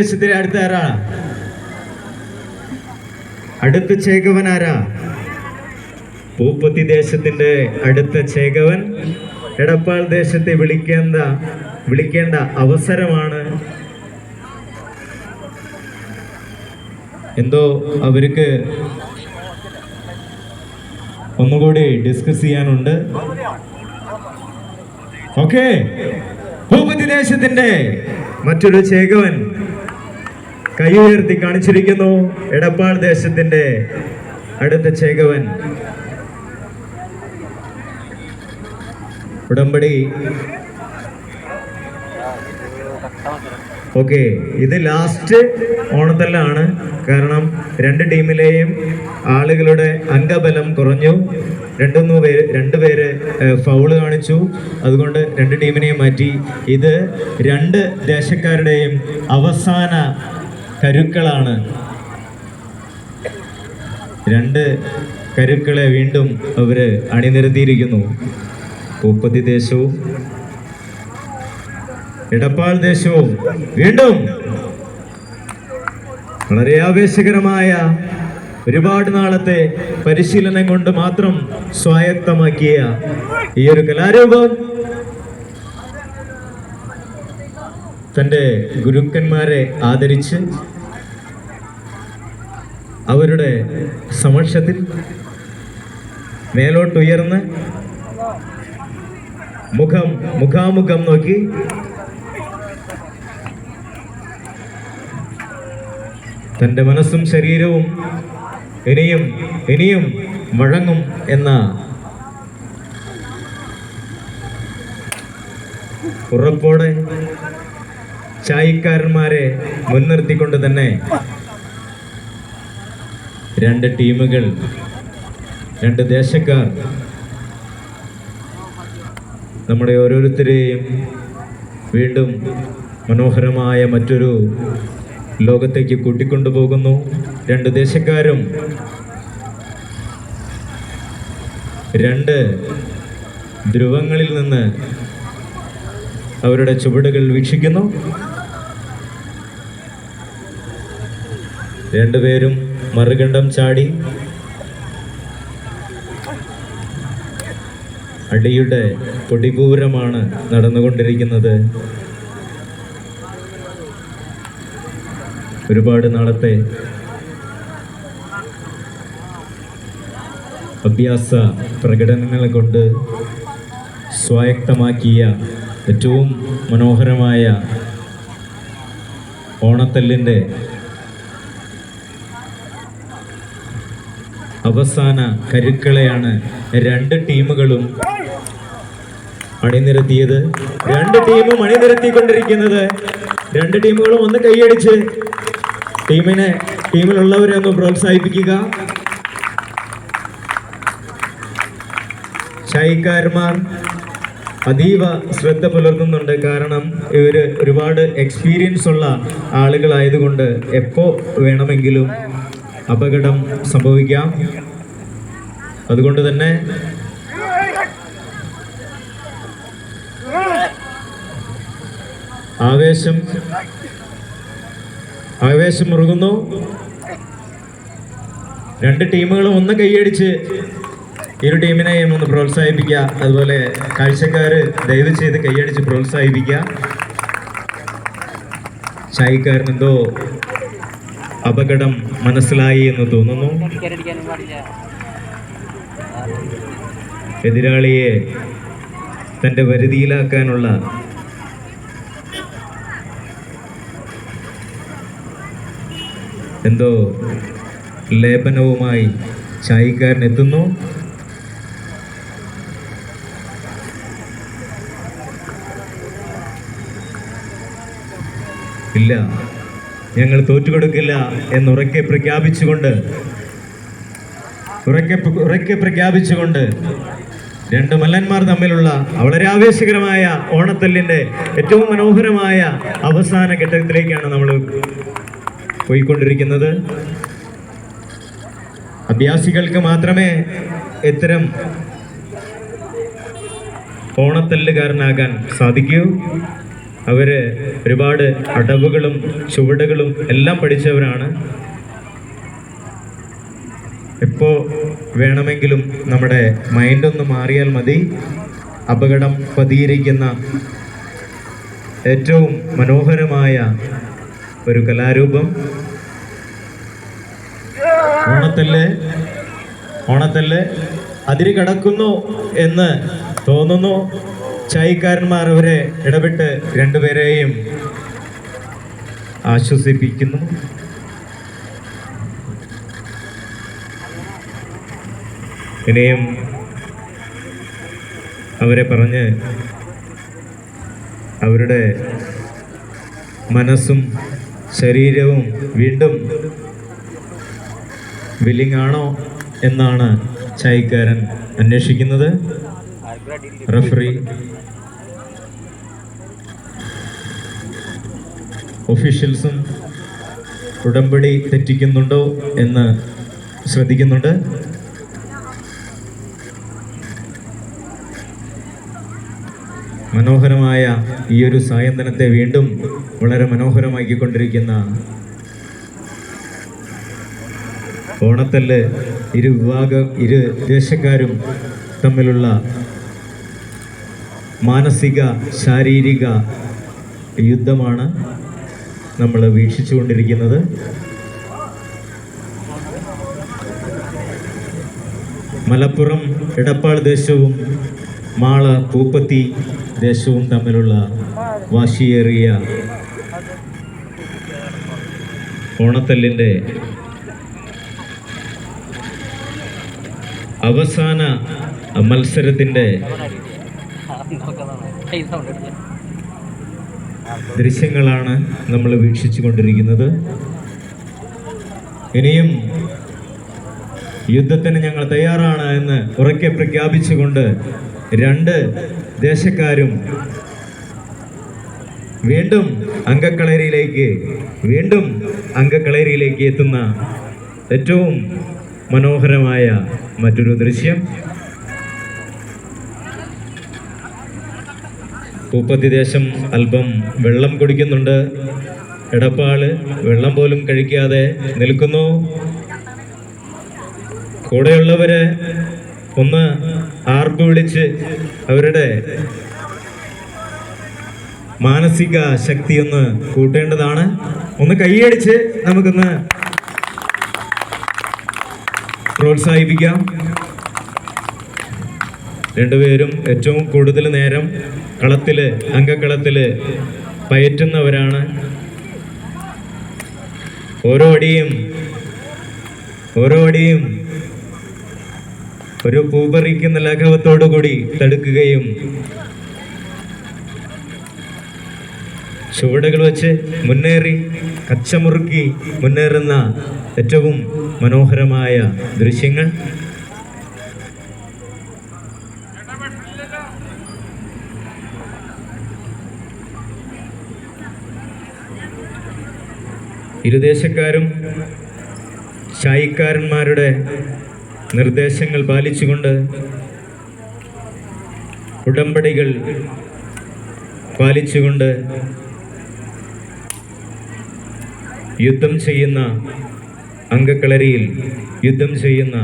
ദേശത്തിന് അടുത്ത ആരാ? അടുത്ത ചേകവൻ ആരാ? പൂപ്പത്തി ദേശത്തിന്റെ അടുത്ത ചേകവൻ. എടപ്പാൾ ദേശത്തെ വിളിക്കേണ്ട വിളിക്കേണ്ട അവസരമാണ്. എന്തോ അവർക്ക് ഒന്നുകൂടി ഡിസ്കസ് ചെയ്യാനുണ്ട്. ഓക്കെ ഭൂപതി ദേശത്തിന്റെ മറ്റൊരു ചേകവൻ. കൈ ഉയർത്തി കാണിച്ചിരിക്കുന്നു എടപ്പാൾ ദേശത്തിന്റെ അടുത്ത ചേകവൻ. ഉടമ്പടി. ഓക്കെ ഇത് ലാസ്റ്റ് ഓണത്തല്ലാണ്. കാരണം രണ്ട് ടീമിലെയും ആളുകളുടെ അംഗബലം കുറഞ്ഞു. രണ്ടൊന്നു പേര് രണ്ട് പേര് ഫൗൾ കാണിച്ചു. അതുകൊണ്ട് രണ്ട് ടീമിനെയും മാറ്റി. ഇത് രണ്ട് ദേശക്കാരുടെയും അവസാന കരുക്കളാണ്. രണ്ട് കരുക്കളെ വീണ്ടും അവർ അണിനിരത്തിയിരിക്കുന്നു. പൂപ്പത്തി ദേശവും എടപ്പാൾ ദേശവും വീണ്ടും വളരെ ആവേശകരമായ ഒരുപാട് നാളത്തെ പരിശീലനം കൊണ്ട് മാത്രം സ്വായത്തമാക്കിയ ഈ ഒരു കലാരൂപം. തന്റെ ഗുരുക്കന്മാരെ ആദരിച്ച് അവരുടെ സമക്ഷത്തിൽ മേലോട്ടുയർന്ന് മുഖം മുഖാമുഖം നോക്കി തന്റെ മനസ്സും ശരീരവും ഇനിയും ഇനിയും വഴങ്ങും എന്ന ഉറപ്പോടെ ചായക്കാരന്മാരെ മുൻനിർത്തിക്കൊണ്ട് തന്നെ രണ്ട് ടീമുകൾ രണ്ട് ദേശക്കാർ നമ്മുടെ ഓരോരുത്തരെയും വീണ്ടും മനോഹരമായ മറ്റൊരു ലോകത്തേക്ക് കൂട്ടിക്കൊണ്ടുപോകുന്നു രണ്ട് ദേശക്കാരും രണ്ട് ധ്രുവങ്ങളിൽ നിന്ന് അവരുടെ ചുവടുകൾ വീക്ഷിക്കുന്നു. രണ്ടുപേരും മറുകണ്ഠം ചാടി. അടിയുടെ പൊടിപൂരമാണ് നടന്നുകൊണ്ടിരിക്കുന്നത്. ഒരുപാട് നാളത്തെ അഭ്യാസ പ്രകടനങ്ങൾ കൊണ്ട് സ്വായക്തമാക്കിയ ഏറ്റവും മനോഹരമായ ഓണത്തല്ലിന്റെ അവസാന കരുക്കളെയാണ് രണ്ട് ടീമുകളും അണിനിരത്തിയത്. രണ്ട് ടീമും അണിനിരത്തിക്കൊണ്ടിരിക്കുന്നത്. രണ്ട് ടീമുകളും ഒന്ന് കൈയടിച്ച് ടീമിനെ ടീമിലുള്ളവരെ ഒന്ന് പ്രോത്സാഹിപ്പിക്കുക. ഷായിക്കാരന്മാർ അതീവ ശ്രദ്ധ പുലർത്തുന്നുണ്ട്. കാരണം ഇവർ ഒരുപാട് എക്സ്പീരിയൻസ് ഉള്ള ആളുകളായതുകൊണ്ട് എപ്പോൾ വേണമെങ്കിലും അപകടം സംഭവിക്കാം. അതുകൊണ്ട് തന്നെ ആവേശം ആവേശം മുറുകുന്നു. രണ്ട് ടീമുകളും ഒന്ന് കൈയടിച്ച് ഇരു ടീമിനെയും ഒന്ന് പ്രോത്സാഹിപ്പിക്കുക. അതുപോലെ കാഴ്ചക്കാര് ദയവ് ചെയ്ത് കൈയടിച്ച് പ്രോത്സാഹിപ്പിക്കുക. ഷായിക്കാരനെന്തോ അപകടം മനസ്സിലായി എന്ന് തോന്നുന്നു. എതിരാളിയെ തന്റെ വരുതിയിലാക്കാനുള്ള എന്തോ ലേപനവുമായി ചായക്കാരൻ എത്തുന്നു. ഇല്ല. ഞങ്ങൾ തോറ്റുകൊടുക്കില്ല എന്നുറക്കെ പ്രഖ്യാപിച്ചുകൊണ്ട് ഉറക്കെ ഉറക്കെ പ്രഖ്യാപിച്ചുകൊണ്ട് രണ്ട് മല്ലന്മാർ തമ്മിലുള്ള വളരെ ആവേശകരമായ ഓണത്തല്ലിന്റെ ഏറ്റവും മനോഹരമായ അവസാന ഘട്ടത്തിലേക്കാണ് നമ്മൾ പോയിക്കൊണ്ടിരിക്കുന്നത്. അഭ്യാസികൾക്ക് മാത്രമേ ഇത്തരം ഓണത്തല്ലുകാരനാകാൻ സാധിക്കൂ. അവർ ഒരുപാട് അടവുകളും ചുവടുകളും എല്ലാം പഠിച്ചവരാണ്. എപ്പോൾ വേണമെങ്കിലും നമ്മുടെ മൈൻഡ് ഒന്ന് മാറിയാൽ മതി. അപകടം പതിയിരിക്കുന്ന ഏറ്റവും മനോഹരമായ ഒരു കലാരൂപം. ഓണത്തല്ല് ഓണത്തല്ല് അതിര് കടക്കുന്നു എന്ന് തോന്നുന്നു. ചായക്കാരന്മാർ അവരെ ഇടപെട്ട് രണ്ടുപേരെയും ആശ്വസിപ്പിക്കുന്നു. ഇനിയും അവരെ പറഞ്ഞ് അവരുടെ മനസ്സും ശരീരവും വീണ്ടും വില്ലിംഗ് ആണോ എന്നാണ് ചായക്കാരൻ അന്വേഷിക്കുന്നത്. റഫറി ഒഫീഷ്യൽസും ഉടമ്പടി തെറ്റിക്കുന്നുണ്ടോ എന്ന് ശ്രദ്ധിക്കുന്നുണ്ട്. മനോഹരമായ ഈ ഒരു സായന്തനത്തെ വീണ്ടും വളരെ മനോഹരമാക്കിക്കൊണ്ടിരിക്കുന്ന ഓണത്തല്ല് ഇരു വിഭാഗം ഇരു ദേശക്കാരും തമ്മിലുള്ള മാനസിക ശാരീരിക യുദ്ധമാണ് നമ്മൾ വീക്ഷിച്ചുകൊണ്ടിരിക്കുന്നത്. മലപ്പുറം എടപ്പാൾ ദേശവും മാള പൂപ്പത്തി ദേശവും തമ്മിലുള്ള വാശിയേറിയ ഓണത്തല്ലിന്റെ അവസാന മത്സരത്തിന്റെ ദൃശ്യങ്ങളാണ് നമ്മൾ വീക്ഷിച്ചു കൊണ്ടിരിക്കുന്നത് ഇനിയും യുദ്ധത്തിന് ഞങ്ങൾ തയ്യാറാണ് എന്ന് ഉറക്കെ പ്രഖ്യാപിച്ചുകൊണ്ട് രണ്ട് ദേശക്കാരും വീണ്ടും അങ്കക്കളേരിയിലേക്ക് വീണ്ടും അങ്കക്കളേരിയിലേക്ക് എത്തുന്ന ഏറ്റവും മനോഹരമായ മറ്റൊരു ദൃശ്യം. പൂപ്പത്തി ദേശം അല്പം വെള്ളം കുടിക്കുന്നുണ്ട്. എടപ്പാൾ വെള്ളം പോലും കഴിക്കാതെ നിൽക്കുന്നു. കൂടെയുള്ളവരെ ഒന്ന് ആർപ്പ് വിളിച്ച് അവരുടെ മാനസിക ശക്തി ഒന്ന് കൂട്ടേണ്ടതാണ്. ഒന്ന് കൈയടിച്ച് നമുക്കൊന്ന് പ്രോത്സാഹിപ്പിക്കാം. രണ്ടുപേരും ഏറ്റവും കൂടുതൽ നേരം കളത്തിൽ അംഗക്കളത്തിൽ പയറ്റുന്നവരാണ്. ഓരോ അടിയും ഓരോ അടിയും ഒരു പൂപറിക്കുന്ന ലാഘവത്തോടു കൂടി തടുക്കുകയും ചുവടുകൾ വെച്ച് മുന്നേറി കച്ചമുറുക്കി മുന്നേറുന്ന ഏറ്റവും മനോഹരമായ ദൃശ്യങ്ങൾ. ഇരുദേശക്കാരും ചായക്കാരന്മാരുടെ നിർദ്ദേശങ്ങൾ പാലിച്ചുകൊണ്ട് ഉടമ്പടികൾ പാലിച്ചുകൊണ്ട് യുദ്ധം ചെയ്യുന്ന അംഗക്കളരിയിൽ യുദ്ധം ചെയ്യുന്ന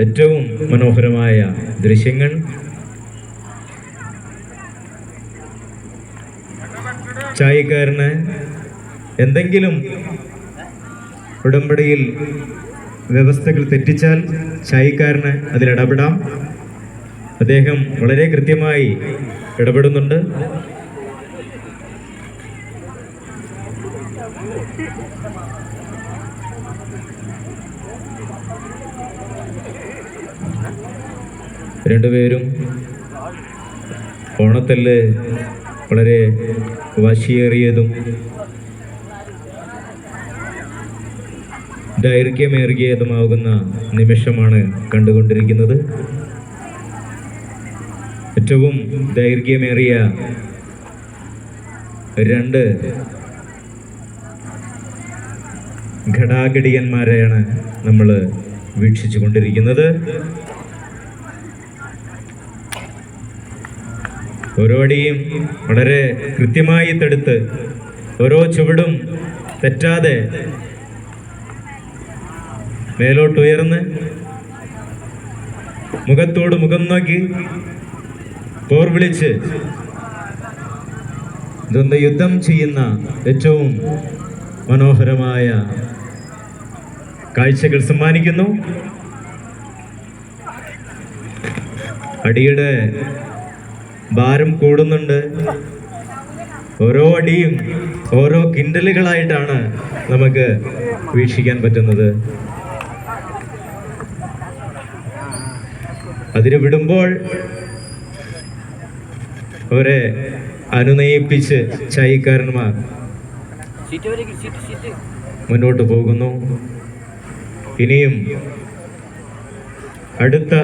ഏറ്റവും മനോഹരമായ ദൃശ്യങ്ങൾ. ചായക്കാരന് എന്തെങ്കിലും ഉടമ്പടിയിൽ വ്യവസ്ഥകൾ തെറ്റിച്ചാൽ ചായക്കാരന് അതിലിടപെടാം അദ്ദേഹം വളരെ കൃത്യമായി ഇടപെടുന്നുണ്ട്. രണ്ടുപേരും ഓണത്തല്ല് വളരെ വാശിയേറിയതും ദൈർഘ്യമേറിയതുമാകുന്ന നിമിഷമാണ് കണ്ടുകൊണ്ടിരിക്കുന്നത്. ഏറ്റവും ദൈർഘ്യമേറിയ രണ്ട് ഘടാഘടിയന്മാരെയാണ് നമ്മൾ വീക്ഷിച്ചു കൊണ്ടിരിക്കുന്നത് ഓരോ അടിയും വളരെ കൃത്യമായി തടുത്ത് ഓരോ ചുവടും തെറ്റാതെ മേലോട്ടുയർന്ന് മുഖത്തോട് മുഖം നോക്കി പോർ വിളിച്ച് ദ്വന്ദ് യുദ്ധം ചെയ്യുന്ന ഏറ്റവും മനോഹരമായ കാഴ്ചകൾ സമ്മാനിക്കുന്നു. അടിയുടെ ഭാരം കൂടുന്നുണ്ട്. ഓരോ അടിയും ഓരോ കിൻഡലുകളായിട്ടാണ് നമുക്ക് വീക്ഷിക്കാൻ പറ്റുന്നത്. അതിന് വിടുമ്പോൾ അവരെ അനുനയിപ്പിച്ച് ചായക്കാരന്മാർ മുന്നോട്ട് പോകുന്നു. ഇനിയും അടുത്ത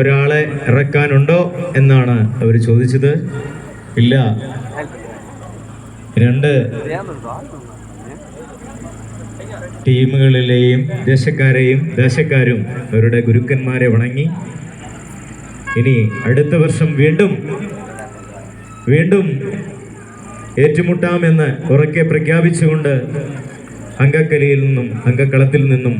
ഒരാളെ ഇറക്കാനുണ്ടോ എന്നാണ് അവർ ചോദിച്ചത്. ഇല്ല. രണ്ട് ടീമുകളിലെയും ദേശക്കാരെയും ദേശക്കാരും അവരുടെ ഗുരുക്കന്മാരെ വണങ്ങി. ഇനി അടുത്ത വർഷം വീണ്ടും വീണ്ടും ഏറ്റുമുട്ടാമെന്ന് ഉറക്കെ പ്രഖ്യാപിച്ചുകൊണ്ട് അങ്കക്കലിയിൽ നിന്നും അങ്കക്കളത്തിൽ നിന്നും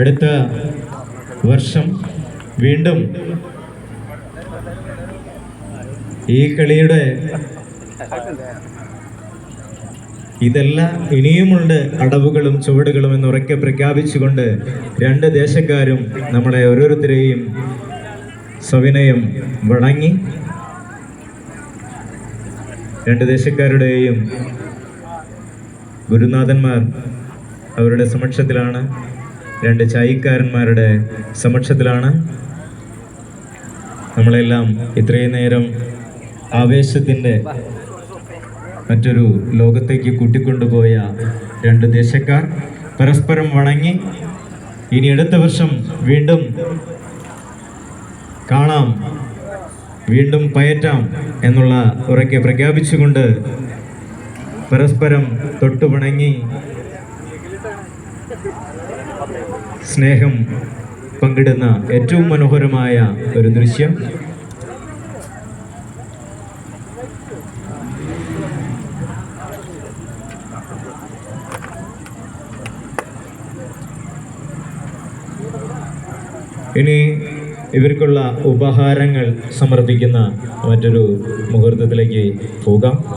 അടുത്ത വർഷം വീണ്ടും ഈ കളിയുടെ ഇതെല്ലാം ഇനിയുമുണ്ട് അടവുകളും ചുവടുകളും എന്ന് ഉറക്കെ പ്രഖ്യാപിച്ചുകൊണ്ട് രണ്ട് ദേശക്കാരും നമ്മളെ ഓരോരുത്തരെയും സവിനയം വണങ്ങി രണ്ട് ദേശക്കാരുടെയും ഗുരുനാഥന്മാർ അവരുടെ സമക്ഷത്തിലാണ് രണ്ട് ചായക്കാരന്മാരുടെ സമക്ഷത്തിലാണ്. നമ്മളെല്ലാം ഇത്രയും നേരം ആവേശത്തിന്റെ മറ്റൊരു ലോകത്തേക്ക് കൂട്ടിക്കൊണ്ടുപോയ രണ്ട് ദേശക്കാർ പരസ്പരം വണങ്ങി. ഇനി അടുത്ത വർഷം വീണ്ടും കാണാം. വീണ്ടും പയറ്റാം എന്നുള്ള ഉറക്കെ പ്രഖ്യാപിച്ചുകൊണ്ട് പരസ്പരം തൊട്ടുവണങ്ങി സ്നേഹം പങ്കിടുന്ന ഏറ്റവും മനോഹരമായ ഒരു ദൃശ്യം. ഇനി ഇവർക്കുള്ള ഉപഹാരങ്ങൾ സമർപ്പിക്കുന്ന മറ്റൊരു മുഹൂർത്തത്തിലേക്ക് പോകാം.